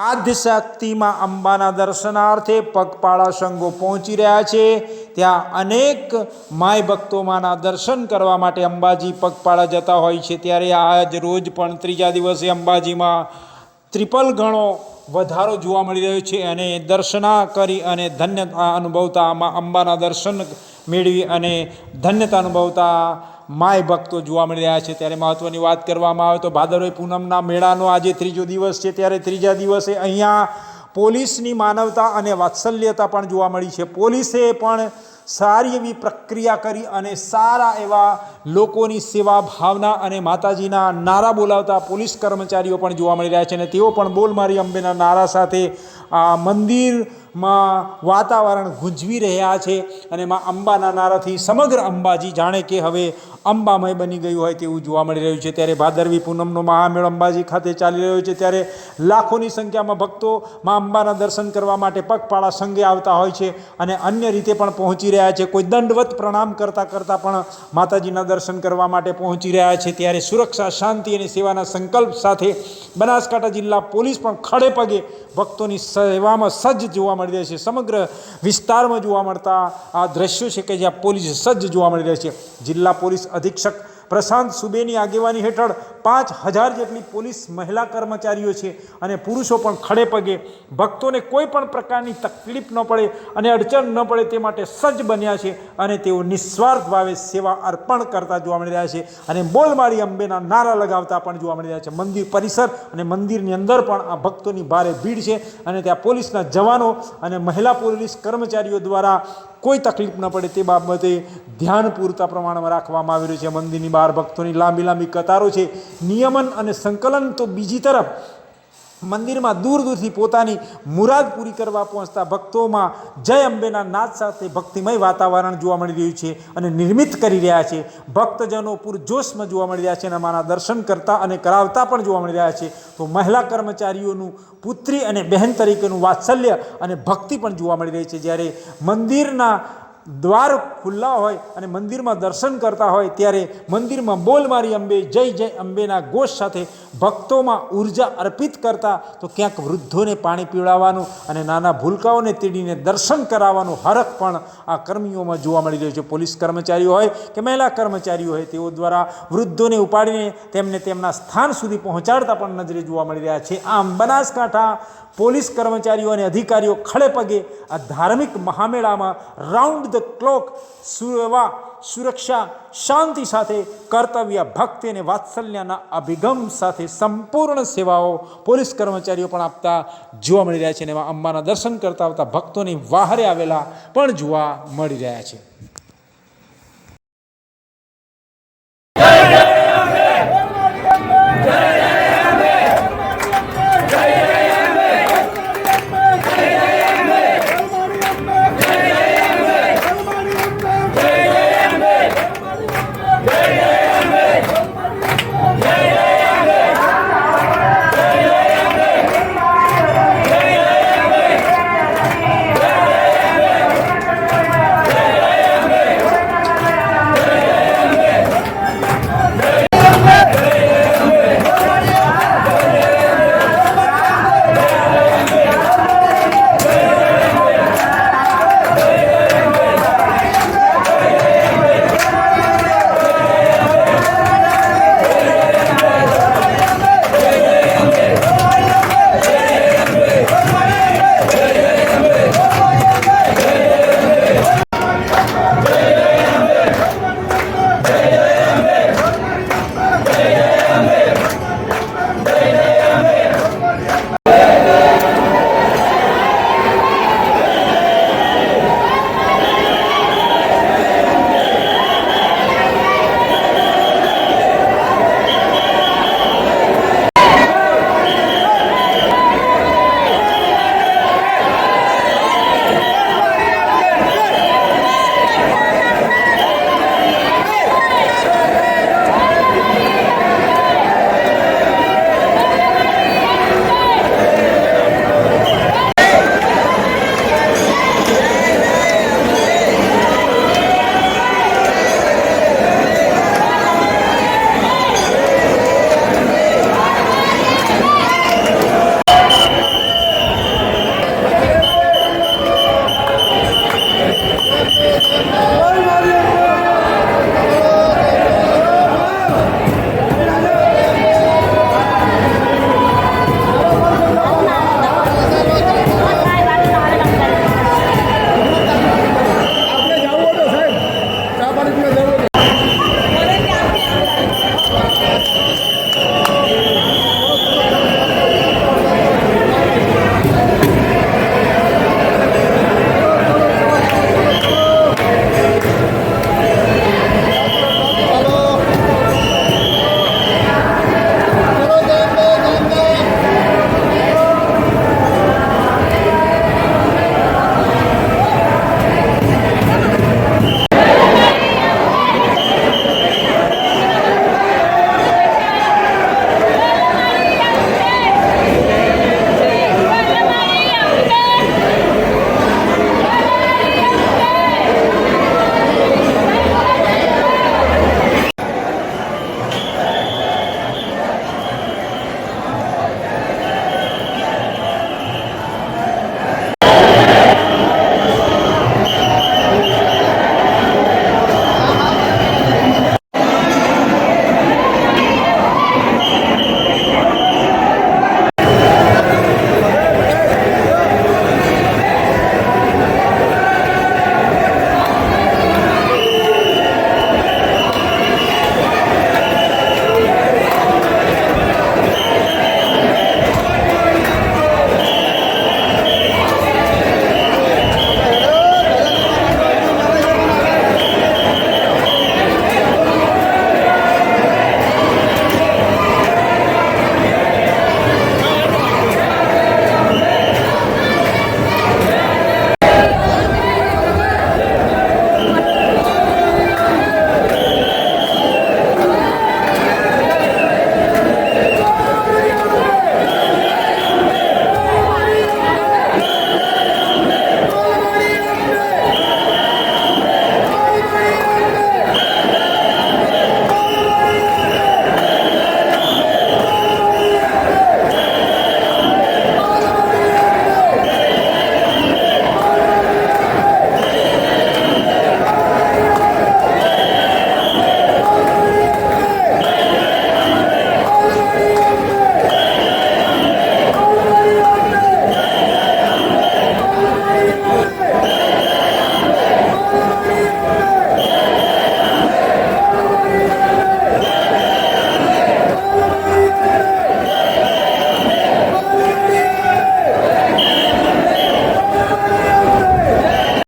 આદ્ય શક્તિમાં અંબાના દર્શનાર્થે પગપાળા સંઘો પહોંચી રહ્યા છે. ત્યાં અનેક માય ભક્તોમાંના દર્શન કરવા માટે અંબાજી પગપાળા જતા હોય છે. ત્યારે આજ રોજ પણ ત્રીજા દિવસે અંબાજીમાં ત્રિપલ ગણો વધારો જોવા મળી રહ્યો છે અને દર્શના કરી અને ધન્યતા અનુભવતા અંબાના દર્શન મેળવી અને ધન્યતા અનુભવતા માય ભક્તો જોવા મળી રહ્યા છે, ત્યારે મહત્ત્વની વાત કરવામાં આવે તો ભાદરવી પૂનમના મેળાનો આજે ત્રીજો દિવસ છે, ત્યારે ત્રીજા દિવસે અહીંયા પોલીસની માનવતા અને વાત્સલ્યતા પણ જોવા મળી છે. પોલીસે પણ સારી એવી પ્રક્રિયા કરી અને સારા એવા લોકોની સેવા ભાવના અને માતાજીના નારા બોલાવતા પોલીસ કર્મચારીઓ પણ જોવા મળી રહ્યા છે અને તેઓ પણ બોલ મારી અંબેના નારા સાથે આ મંદિરમાં વાતાવરણ ગુંજવી રહ્યા છે અને માં અંબાના નારાથી સમગ્ર અંબાજી જાણે કે હવે અંબામય બની ગયું હોય તેવું જોવા મળી રહ્યું છે. ત્યારે ભાદરવી પૂનમનો મહામેળ અંબાજી ખાતે ચાલી રહ્યો છે. ત્યારે લાખોની સંખ્યામાં ભક્તો માં અંબાના દર્શન કરવા માટે પગપાળા સંગે આવતા હોય છે અને અન્ય રીતે પણ પહોંચી રહ્યા છે. કોઈ દંડવત પ્રણામ કરતાં કરતાં પણ માતાજીના દર્શન કરવા માટે પહોંચી રહ્યા છે. ત્યારે સુરક્ષા, શાંતિ અને સેવાના સંકલ્પ સાથે બનાસકાંઠા જિલ્લા પોલીસ પણ ખડે પગે ભક્તોની સેવામાં સજ્જ જોવા મળી રહે છે. સમગ્ર વિસ્તારમાં જોવા મળતા આ દ્રશ્યો છે કે જ્યાં પોલીસ સજ્જ જોવા મળી રહ્યા છે. જિલ્લા પોલીસ અધિક્ષક પ્રશાંત સુબેની આગેવાની હેઠળ પાંચ હજાર જેટલી પોલીસ મહિલા કર્મચારીઓ છે અને પુરુષો પણ ખડે પગે. ભક્તોને કોઈ પણ પ્રકારની તકલીફ ન પડે અને અડચણ ન પડે તે માટે સજ્જ બન્યા છે અને તેઓ નિસ્વાર્થ ભાવે સેવા અર્પણ કરતા જોવા મળી રહ્યા છે અને બોલ મારી અંબેના નારા લગાવતા પણ જોવા મળી રહ્યા છે. મંદિર પરિસર અને મંદિરની અંદર પણ આ ભક્તોની ભારે ભીડ છે અને ત્યાં પોલીસના જવાનો અને મહિલા પોલીસ કર્મચારીઓ દ્વારા કોઈ તકલીફ ન પડે તે બાબતે ધ્યાન પૂરતા પ્રમાણમાં રાખવામાં આવી રહ્યું છે. મંદિરની બહાર ભક્તોની લાંબી લાંબી કતારો છે. નિયમન અને સંકલન તો બીજી તરફ મંદિરમાં દૂર દૂરથી પોતાની મુરાદ પૂરી કરવા પહોંચતા ભક્તોમાં જય અંબેના નાદ સાથે ભક્તિમય વાતાવરણ જોવા મળી રહ્યું છે અને નિર્મિત કરી રહ્યા છે. ભક્તજનો પૂરજોશમાં જોવા મળી રહ્યા છે અને અમારા દર્શન કરતા અને કરાવતા પણ જોવા મળી રહ્યા છે. તો મહિલા કર્મચારીઓનું પુત્રી અને બહેન તરીકેનું વાત્સલ્ય અને ભક્તિ પણ જોવા મળી રહી છે. જ્યારે મંદિરના દ્વાર ખુલ્લા હોય અને મંદિરમાં દર્શન કરતા હોય ત્યારે મંદિરમાં બોલ મારી અંબે, જય જય અંબેના ઘોષ સાથે ભક્તોમાં ઊર્જા અર્પિત કરતા તો ક્યાંક વૃદ્ધોને પાણી પીવડાવવાનું અને નાના ભૂલકાઓને તેડીને દર્શન કરાવવાનું હરખ પણ આ કર્મીઓમાં જોવા મળી રહ્યું છે. પોલીસ કર્મચારીઓ હોય કે મહિલા કર્મચારીઓ હોય, તેઓ દ્વારા વૃદ્ધોને ઉપાડીને તેમને તેમના સ્થાન સુધી પહોંચાડતા પણ નજરે જોવા મળી રહ્યા છે. આમ બનાસકાંઠા પોલીસ કર્મચારીઓ અને અધિકારીઓ ખડે પગે આ ધાર્મિક મહામેળામાં રાઉન્ડ ધ ક્લોક સેવા સુરક્ષા, શાંતિ સાથે કર્તવ્ય, ભક્તિ અને વાત્સલ્યના અભિગમ સાથે સંપૂર્ણ સેવાઓ પોલીસ કર્મચારીઓ પણ આપતા, જોવા મળી રહ્યા છે અને એમાં અંબાના દર્શન કરતા આવતા ભક્તોની વાહરે આવેલા પણ જોવા મળી રહ્યા છે.